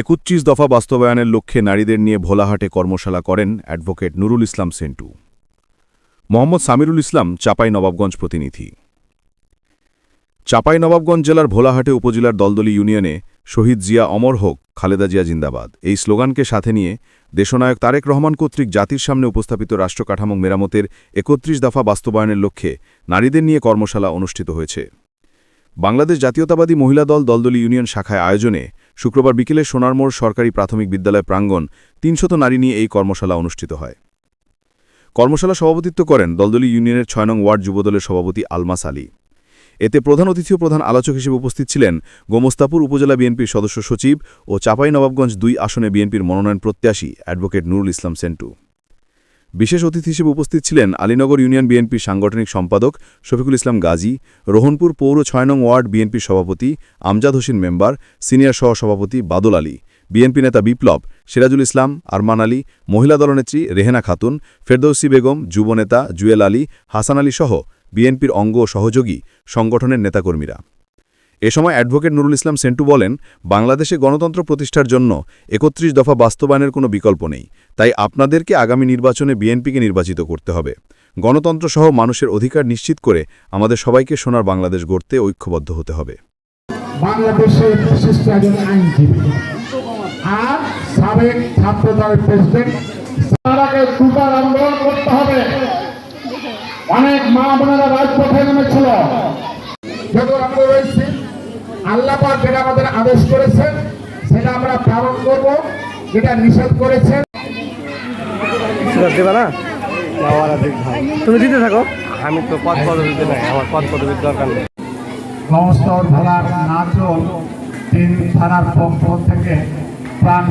একত্রিশ দফা বাস্তবায়নের লক্ষ্যে নারীদের নিয়ে ভোলাহাটে কর্মশালা করেন অ্যাডভোকেট নুরুল ইসলাম সেন্টু। মোহাম্মদ সামিরুল ইসলাম, চাপাই নবাবগঞ্জ প্রতিনিধি। চাপাই নবাবগঞ্জ জেলার ভোলাহাটে উপজেলার দলদলি ইউনিয়নে শহীদ জিয়া অমর হোক, খালেদা জিয়া জিন্দাবাদ। এই স্লোগানকে সাথে নিয়ে দেশনায়ক তারেক রহমান কর্তৃক জাতির সামনে উপস্থাপিত রাষ্ট্রকাঠামো মেরামতের একত্রিশ দফা বাস্তবায়নের লক্ষ্যে নারীদের নিয়ে কর্মশালা অনুষ্ঠিত হয়েছে। বাংলাদেশ জাতীয়তাবাদী মহিলা দল দলদলি ইউনিয়ন শাখায় আয়োজনে শুক্রবার বিকেলে সোনারমোড় সরকারি প্রাথমিক বিদ্যালয় প্রাঙ্গণ তিনশত নারী নিয়ে এই কর্মশালা অনুষ্ঠিত হয়। কর্মশালা সভাপতিত্ব করেন দলদলি ইউনিয়নের ছয় নং ওয়ার্ড যুবদলের সভাপতি আলমাস আলী। এতে প্রধান অতিথি ও প্রধান আলোচক হিসেবে উপস্থিত ছিলেন গোমস্তাপুর উপজেলা বিএনপির সদস্য সচিব ও চাঁপাইনবাবগঞ্জ দুই আসনে বিএনপির মনোনয়ন প্রত্যাশী অ্যাডভোকেট নুরুল ইসলাম সেন্টু। বিশেষ অতিথি হিসেবে উপস্থিত ছিলেন আলীনগর ইউনিয়ন বিএনপির সাংগঠনিক সম্পাদক শফিকুল ইসলাম গাজী, রোহনপুর পৌর ছয় নং ওয়ার্ড বিএনপির সভাপতি আমজাদ হোসেন মেম্বার, সিনিয়র সহসভাপতি বাদল আলী, বিএনপি নেতা বিপ্লব, সিরাজুল ইসলাম, আরমান আলী, মহিলা দলনেত্রী রেহেনা খাতুন, ফেরদৌসি বেগম, যুবনেতা জুয়েল আলী, হাসান আলী সহ বিএনপির অঙ্গ সহযোগী সংগঠনের নেতাকর্মীরা। এ সময় অ্যাডভোকেট নুরুল ইসলাম সেন্টু বলেন, বাংলাদেশে গণতন্ত্র প্রতিষ্ঠার জন্য একত্রিশ দফা বাস্তবায়নের কোনো বিকল্প নেই। তাই আপনাদেরকে আগামী নির্বাচনে বিএনপিকে নির্বাচিত করতে হবে। গণতন্ত্র সহ মানুষের অধিকার নিশ্চিত করে আমাদের সবাইকে সোনার বাংলাদেশ গড়তে ঐক্যবদ্ধ হতে হবে। অনেক মা রাজপথে নেমেছিল। আমরা রয়েছি আল্লাহ পাক যেটা আমাদের আদেশ করেছেন সেটা আমরা পালন করব যেটা নিষেধ করেছেন। দেবে না? তুমি দিতে থাকো। আমি তো পদ পদবিতে নাই আমার পদ পদবির দরকার নেই। সমস্ত ভোলার নাচল তিন থানার পক্ষ থেকে প্রাণ